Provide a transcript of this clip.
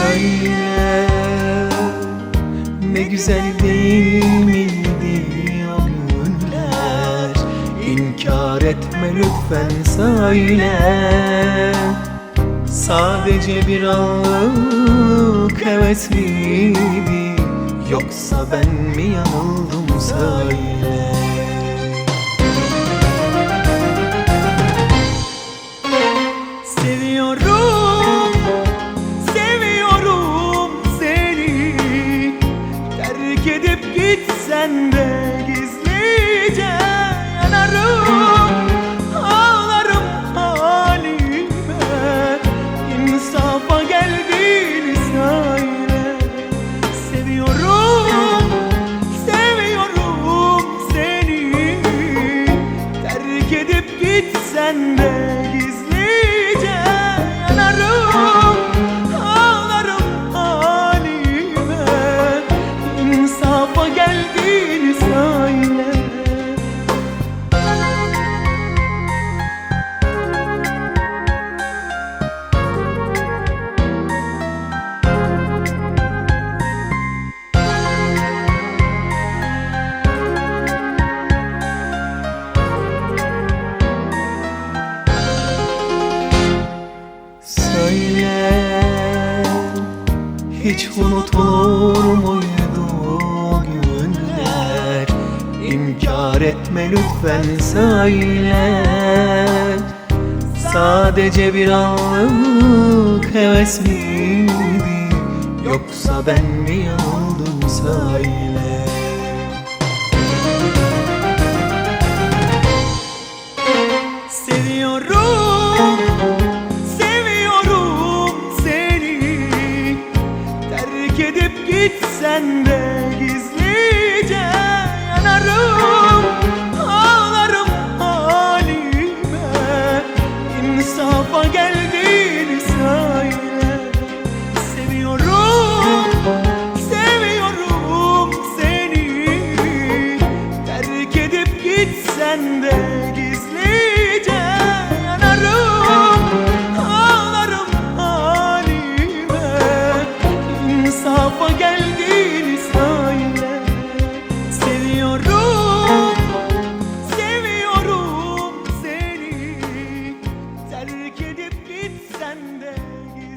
söyle Ne güzel değil miydi o günler? İnkar etme lütfen söyle. Sadece bir anlık heves hevesliydi. Yoksa ben mi yanıldım söyle. Seviyorum. Terk edip gitsen de gizlice yanarım. Ağlarım halime. İnsafa geldiğini söyle. Seviyorum, seviyorum seni. Terk edip gitsen de gizlice yanarım Hiç unutulur muydu o günler? İnkar etme lütfen söyle. Sadece bir anlık heves miydi Yoksa ben mi yanıldım söyle. Seviyorum. Terk edip gitsen de gizlice yanarım. Ağlarım halime. İnsafa geldiğini söyle. Seviyorum, seviyorum seni. Terk edip gitsen de Gelip gitsen de git.